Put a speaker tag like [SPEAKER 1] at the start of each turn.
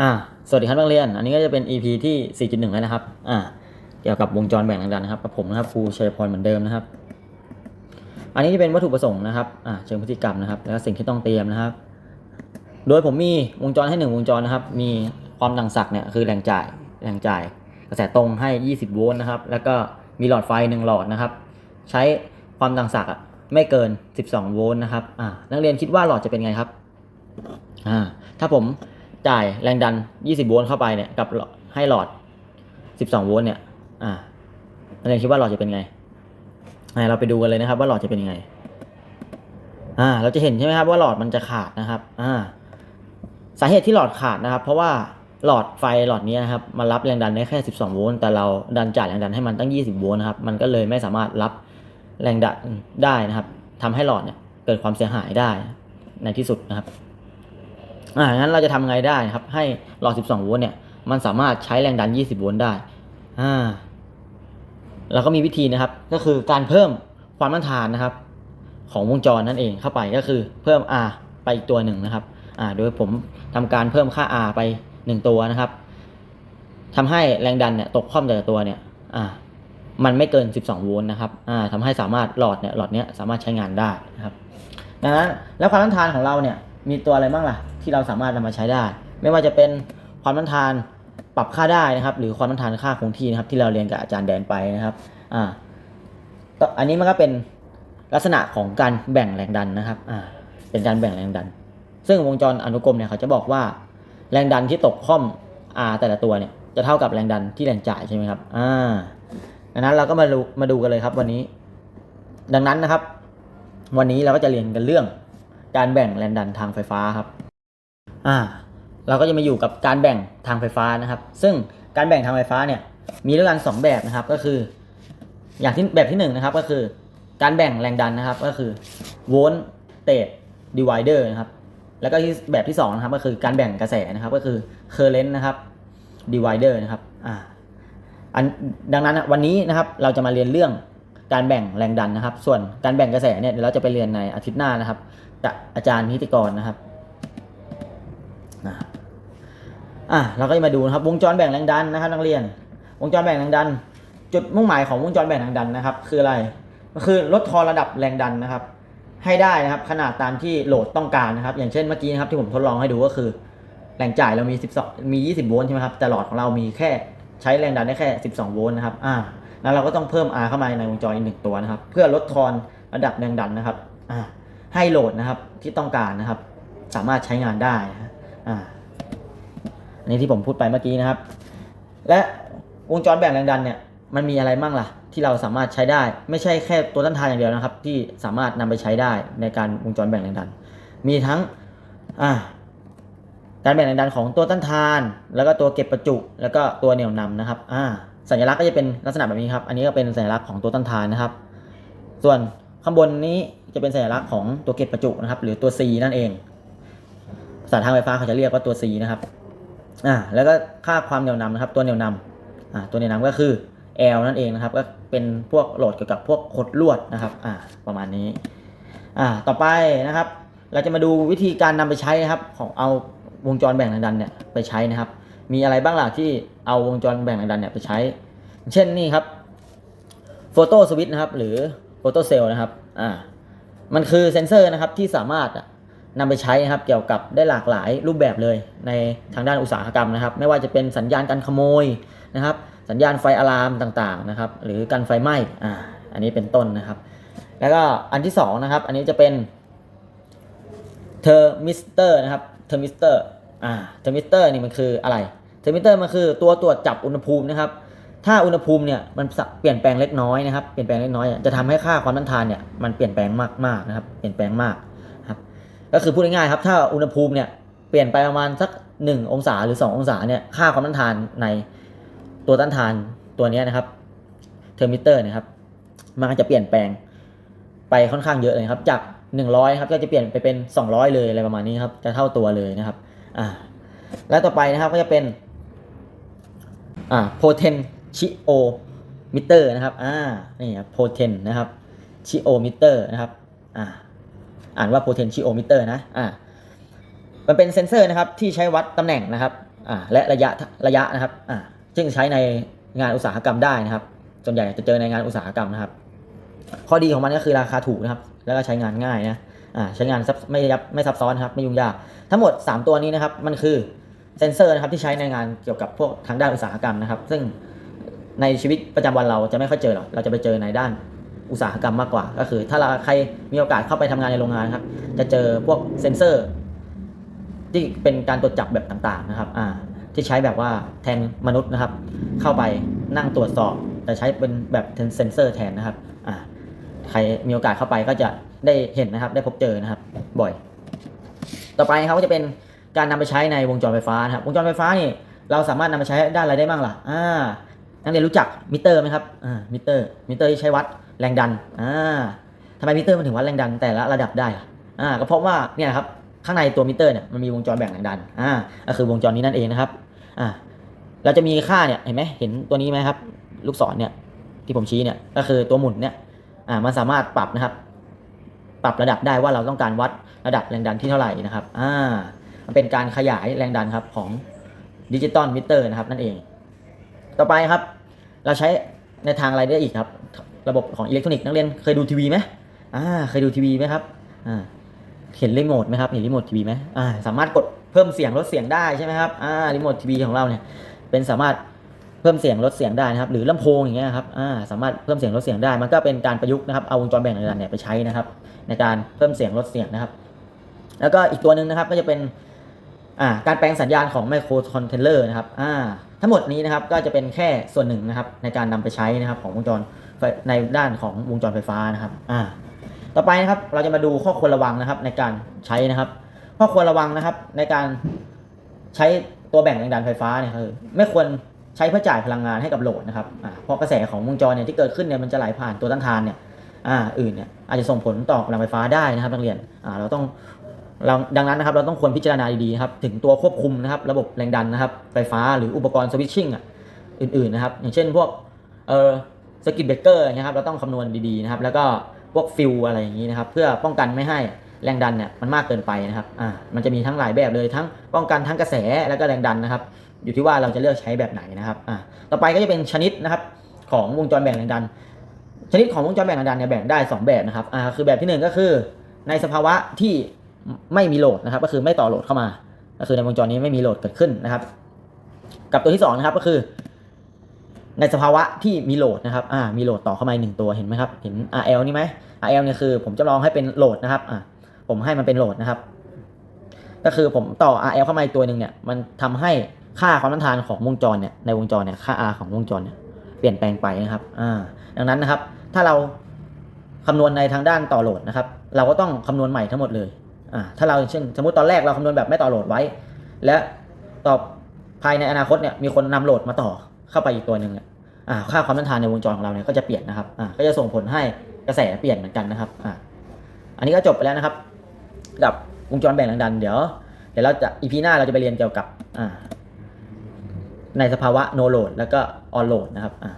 [SPEAKER 1] อ่าสวัสดีครับนักเรียน อันนี้ก็จะเป็น EP ที่ 4.1 แล้วนะครับ อ่า เกี่ยวกับวงจรแบ่งแรงดันนะครับกับผมนะครับครูชัยพรเหมือนเดิมนะครับ อันนี้จะเป็นวัตถุประสงค์นะครับ อ่า เชิงพฤติกรรมนะครับ แล้วก็สิ่งที่ต้องเตรียมนะครับ โดยผมมีวงจรให้หนึ่งวงจรนะครับ มีความดังสักเนี่ยคือแรงจ่าย แรงจ่าย กระแสตรงให้ 20 โวลต์นะครับ แล้วก็มีหลอดไฟหนึ่งหลอดนะครับ ใช้ความดังสักอะไม่เกิน 12 โวลต์นะครับ อ่า นักเรียนคิดว่าหลอดจะเป็นไงครับ อ่า ถ้าผม จ่ายแรงดัน 20 โวลต์เข้าไปเนี่ยกับให้หลอด 12 โวลต์เนี่ย อ่านักเรียนคิดว่าหลอดจะเป็นไงเราไปดูกันเลยนะครับ ว่าหลอดจะเป็นยังไง อ่า เราจะเห็นใช่ไหมครับว่าหลอดมันจะขาดนะครับ อ่า สาเหตุที่หลอดขาดนะครับ เพราะว่าหลอดไฟหลอดนี้นะครับมันรับแรงดันได้แค่ 12 โวลต์แต่เราดันจ่ายแรงดันให้มันตั้ง 20 โวลต์นะครับ มันก็เลยไม่สามารถรับแรงดันได้นะครับทำให้หลอดเนี่ยเกิดความเสียหายได้ในที่สุดนะครับ อ่างั้นเราจะทำไงได้ครับ ให้หลอด 12 โวลต์เนี่ย มันสามารถใช้แรงดัน 20 โวลต์ได้ อ่า เราก็มีวิธีนะครับ ก็คือการเพิ่มความต้านทานนะครับ ของวงจรนั่นเองเข้าไปก็คือเพิ่ม R ไปอีกตัวหนึ่งนะครับ อ่า โดยผมทำการเพิ่มค่า R ไป 1 ตัวนะครับทำให้แรงดันเนี่ยตกค่อมแต่ละตัวเนี่ย อ่า มันไม่เกิน 12 โวลต์นะครับ อ่าทำให้สามารถหลอดเนี่ย หลอดเนี้ยสามารถใช้งานได้นะครับ ดังนั้นแล้วความต้านทานของเราเนี่ย มีตัวอะไรบ้างล่ะ ที่เราสามารถนำมาใช้ได้ ไม่ว่าจะเป็นความต้านทานปรับค่าได้นะครับ หรือความต้านทานค่าคงที่นะครับ ที่เราเรียนกับอาจารย์แดนไปนะครับอ่าอันนี้มันก็เป็นลักษณะของการแบ่งแรงดันนะครับอ่าเป็นการแบ่งแรงดัน ซึ่งวงจรอนุกรมเนี่ยเขาจะบอกว่า แรงดันที่ตกค่อม R แต่ละตัวเนี่ยจะเท่ากับแรงดันที่แรงจ่ายใช่ไหมครับอ่าดังนั้นเราก็มาดูมาดูกันเลยครับวันนี้ ดังนั้นนะครับ วันนี้เราก็จะเรียนกันเรื่อง การแบ่งแรงดันทางไฟฟ้าครับอ่าเราก็จะมาอยู่กับการแบ่งทางไฟฟ้านะครับ ซึ่งการแบ่งทางไฟฟ้าเนี่ยมีด้วยกันสองแบบนะครับก็คือ อย่างที่แบบที่หนึ่งนะครับก็คือ การแบ่งแรงดันนะครับก็คือโวลต์เตจดีไวเดอร์นะครับแล้วก็ที่แบบที่สองนะครับก็คือการแบ่งกระแสนะครับก็คือเคอร์เรนต์นะครับดีไวเดอร์นะครับอ่าอันดังนั้นนะวันนี้นะครับเราจะมาเรียนเรื่อง การแบ่งแรงดันนะครับ ส่วนการแบ่งกระแสเนี่ยเดี๋ยวเราจะไปเรียนในอาทิตย์หน้านะครับกับอาจารย์นิติกรนะครับอ่าอะเราก็จะมาดูนะครับ วงจรแบ่งแรงดันนะครับ นักเรียน วงจรแบ่งแรงดัน จุดมุ่งหมายของวงจรแบ่งแรงดันนะครับ คืออะไรก็คือลดทอนระดับแรงดันนะครับ ให้ได้นะครับ ขนาดตามที่โหลดต้องการนะครับ อย่างเช่นเมื่อกี้นะครับที่ผมทดลองให้ดูก็คือ แรงจ่ายเรามี 12 มี 20 โวลต์ใช่ไหมครับแต่หลอดของเรามีแค่ใช้แรงดันได้แค่ 12 โวลต์นะครับอ่า แล้วเราก็ต้องเพิ่ม R เข้ามาในวงจรอีกหนึ่งตัวนะครับ เพื่อลดทอนระดับแรงดันนะครับให้โหลดนะครับที่ต้องการนะครับ สามารถใช้งานได้นะอ่าอันนี้ที่ผมพูดไปเมื่อกี้นะครับ และวงจรแบ่งแรงดันเนี่ยมันมีอะไรบ้างล่ะ ที่เราสามารถใช้ได้ ไม่ใช่แค่ตัวต้านทานอย่างเดียวนะครับ ที่สามารถนำไปใช้ได้ในการวงจรแบ่งแรงดัน มีทั้งอ่าการแบ่งแรงดันของตัวต้านทาน แล้วก็ตัวเก็บประจุ แล้วก็ตัวเหนี่ยวนำนะครับอ่า สัญลักษณ์ก็จะเป็นลักษณะแบบนี้ครับ อันนี้ก็เป็นสัญลักษณ์ของตัวต้นทานนะครับ ส่วนข้างบนนี้จะเป็นสัญลักษณ์ของตัวเก็บประจุนะครับ หรือตัว C นั่นเอง ภาษาทางไฟฟ้าเขาจะเรียกว่าตัว C นะครับ อ่า แล้วก็ค่าความเหนี่ยวนำนะครับ ตัวเหนี่ยวนำอ่า ตัวเหนี่ยวนำก็คือ L นั่นเองนะครับ ก็เป็นพวกโหลดเกี่ยวกับพวกขดลวดนะครับ อ่า ประมาณนี้ อ่า ต่อไปนะครับ เราจะมาดูวิธีการนำไปใช้นะครับ ของเอาวงจรแบ่งแรงดันเนี่ยไปใช้นะครับ มีอะไรบ้างล่ะที่เอาวงจรแบ่งแรงดันเนี่ยไปใช้ เช่นนี่ครับโฟโต้สวิตนะครับ หรือโฟโต้เซลล์นะครับอ่ามันคือเซนเซอร์นะครับที่สามารถนำไปใช้นะครับ เกี่ยวกับได้หลากหลายรูปแบบเลยในทางด้านอุตสาหกรรมนะครับ ไม่ว่าจะเป็นสัญญาณการขโมยนะครับ สัญญาณไฟอะลามต่างๆนะครับ หรือการไฟไหม้อ่าอันนี้เป็นต้นนะครับ แล้วก็อันที่สองนะครับ อันนี้จะเป็นเทอร์มิสเตอร์นะครับเทอร์มิสเตอร์ อ่าเทอร์มิสเตอร์นี่มันคืออะไรเทอร์มิสเตอร์มันคือตัวตรวจจับอุณหภูมินะครับ ถ้าอุณหภูมิเนี่ยมันเปลี่ยนแปลงเล็กน้อยนะครับเปลี่ยนแปลงเล็กน้อยจะทำให้ค่าความต้านทานเนี่ยมันเปลี่ยนแปลงมากๆนะครับ เปลี่ยนแปลงมากครับ ก็คือพูดง่ายๆครับ ถ้าอุณหภูมิเนี่ยเปลี่ยนไปประมาณสัก 1 องศาหรือ 2 องศาเนี่ยค่าความต้านทานในตัวต้านทานตัวนี้นะครับเทอร์มิเตอร์นะครับมันก็จะเปลี่ยนแปลงไปค่อนข้างเยอะเลยครับ จาก 100ครับก็จะเปลี่ยนไปเป็น 200 เลยอะไรประมาณนี้ครับจะเท่าตัวเลยนะครับ อ่าแล้วต่อไปนะครับก็จะเป็นอ่า potentiometer นะครับอ่านี่ครับ potent นะครับ chiometer นะครับอ่าอ่านว่า potentiometer นะอ่ามันเป็นเซนเซอร์นะครับที่ใช้วัดตำแหน่งนะครับอ่าและระยะระยะนะครับอ่าซึ่งใช้ในงานอุตสาหกรรมได้นะครับ ส่วนใหญ่จะเจอในงานอุตสาหกรรมนะครับ ข้อดีของมันก็คือราคาถูกนะครับ แล้วก็ใช้งานง่ายนะ ใช้งานไม่ยับไม่ซับซ้อนครับไม่ยุ่งยาก ทั้งหมด 3 ตัวนี้นะครับมันคือเซนเซอร์นะครับที่ใช้ในงานเกี่ยวกับพวกทางด้านอุตสาหกรรมนะครับ ซึ่งในชีวิตประจำวันเราจะไม่ค่อยเจอหรอกเราจะไปเจอในด้านอุตสาหกรรมมากกว่า ก็คือ ถ้าเราใครมีโอกาสเข้าไปทำงานในโรงงานครับจะเจอพวกเซนเซอร์ ที่เป็นการตรวจจับแบบต่างๆนะครับอ่าที่ใช้แบบว่าแทนมนุษย์นะครับ เข้าไปนั่งตรวจสอบ แต่ใช้เป็นแบบเซนเซอร์แทนนะครับอ่าใครมีโอกาสเข้าไปก็จะ ได้เห็นนะครับ ได้พบเจอนะครับ บ่อย ต่อไปนะครับก็จะเป็นการนำไปใช้ในวงจรไฟฟ้านะครับ วงจรไฟฟ้านี่เราสามารถนำไปใช้ด้านอะไรได้บ้างล่ะ อ่า นักเรียนรู้จักมิเตอร์ไหมครับ อ่า มิเตอร์ มิเตอร์ที่ใช้วัดแรงดัน อ่าทำไมมิเตอร์มันถึงวัดแรงดันแต่ละระดับได้ล่ะ อ่า ก็เพราะว่าเนี่ยครับ ข้างในตัวมิเตอร์เนี่ยมันมีวงจรแบ่งแรงดัน อ่า ก็คือวงจรนี้นั่นเองนะครับ อ่า เราจะมีค่าเนี่ย เห็นไหมเห็นตัวนี้ไหมครับ ลูกศรเนี่ย ที่ผมชี้เนี่ย ก็คือตัวหมุนเนี่ย อ่า มันสามารถปรับนะครับ ปรับระดับได้ว่าเราต้องการวัดระดับแรงดันที่เท่าไหร่นะครับอ่ามันเป็นการขยายแรงดันครับของดิจิตอลมิเตอร์นะครับนั่นเอง ต่อไปครับ เราใช้ในทางอะไรได้อีกครับ ระบบของอิเล็กทรอนิกส์นักเรียนเคยดูทีวีไหมอ่าเคยดูทีวีไหมครับอ่าเห็นรีโมทไหมครับเห็นรีโมททีวีไหมอ่าสามารถกดเพิ่มเสียงลดเสียงได้ใช่ไหมครับอ่ารีโมททีวีของเราเนี่ยเป็นสามารถเพิ่มเสียงลดเสียงได้นะครับ หรือลำโพงอย่างเงี้ยครับอ่าสามารถเพิ่มเสียงลดเสียงได้ มันก็เป็นการประยุกต์นะครับเอาวงจรแบ่งแรงดันเนี่ยไปใช้นะครับ ในการเพิ่มเสียงลดเสียงนะครับ แล้วก็อีกตัวหนึ่งนะครับก็จะเป็นการแปลงสัญญาณของไมโครคอนเทนเลอร์นะครับทั้งหมดนี้นะครับก็จะเป็นแค่ส่วนหนึ่งนะครับในการนำไปใช้นะครับของวงจรในด้านของวงจรไฟฟ้านะครับต่อไปนะครับเราจะมาดูข้อควรระวังนะครับในการใช้นะครับ ข้อควรระวังนะครับในการใช้ตัวแบ่งแรงดันไฟฟ้าเนี่ยคือไม่ควรใช้เพื่อจ่ายพลังงานให้กับโหลดนะครับเพราะกระแสของวงจรเนี่ยที่เกิดขึ้นเนี่ยมันจะไหลผ่านตัวต้านทานเนี่ย อ่าอื่นเนี่ยอาจจะส่งผลต่อกำลังไฟฟ้าได้นะครับนักเรียนอ่าเราต้องเราดังนั้นนะครับเราต้องควรพิจารณาดีๆครับถึงตัวควบคุมนะครับระบบแรงดันนะครับไฟฟ้าหรืออุปกรณ์สวิตชิ่งอะอื่นๆนะครับอย่างเช่นพวกเอ่อสกิตเบรกเกอร์นะครับเราต้องคำนวณดีๆนะครับแล้วก็พวกฟิลอะไรอย่างนี้นะครับเพื่อป้องกันไม่ให้แรงดันเนี่ยมันมากเกินไปนะครับอ่ามันจะมีทั้งหลายแบบเลยทั้งป้องกันทั้งกระแสแล้วก็แรงดันนะครับ อยู่ที่ว่าเราจะเลือกใช้แบบไหนนะครับอ่าต่อไปก็จะเป็นชนิดนะครับของวงจรแบ่งแรงดัน ชนิดของวงจรแบ่งแรงดันเนี่ยแบ่งได้ 2 แบบนะครับอ่าคือแบบที่ 1 ก็คือ ในสภาวะที่ไม่มีโหลดนะครับ ก็คือไม่ต่อโหลดเข้ามา ก็คือในวงจรนี้ไม่มีโหลดเกิดขึ้นนะครับ กับตัวที่2นะครับก็คือ ในสภาวะที่มีโหลดนะครับอ่ามีโหลดต่อเข้ามาหนึ่งตัวเห็นไหมครับเห็น RL นี่ไหม RL เนี่ยคือ ผมจะลองให้เป็นโหลดนะครับอ่าผมให้มันเป็นโหลดนะครับ ก็คือผมต่อ RL เข้ามาอีกตัวหนึ่งเนี่ยมันทำให้ค่าความต้านทานของวงจรเนี่ยในวงจรเนี่ยค่า R ของวงจรเนี่ยเปลี่ยนแปลงไปนะครับ อ่า ดังนั้นนะครับ ถ้าเราคำนวณในทางด้านต่อโหลดนะครับ เราก็ต้องคำนวณใหม่ทั้งหมดเลยอ่าถ้าเราเช่นสมมติตอนแรกเราคำนวณแบบไม่ต่อโหลดไว้ และต่อภายในอนาคตเนี่ยมีคนนำโหลดมาต่อเข้าไปอีกตัวหนึ่งเนี่ยอ่าค่าความต้านทานในวงจรของเราเนี่ยก็จะเปลี่ยนนะครับอ่าก็จะส่งผลให้กระแสเปลี่ยนเหมือนกันนะครับอ่าอันนี้ก็จบไปแล้วนะครับ กับวงจรแบ่งแรงดัน เดี๋ยวเดี๋ยวเราจะอีพีหน้าเราจะไปเรียนเกี่ยวกับอ่าในสภาวะ no load แล้วก็ on load นะครับอ่า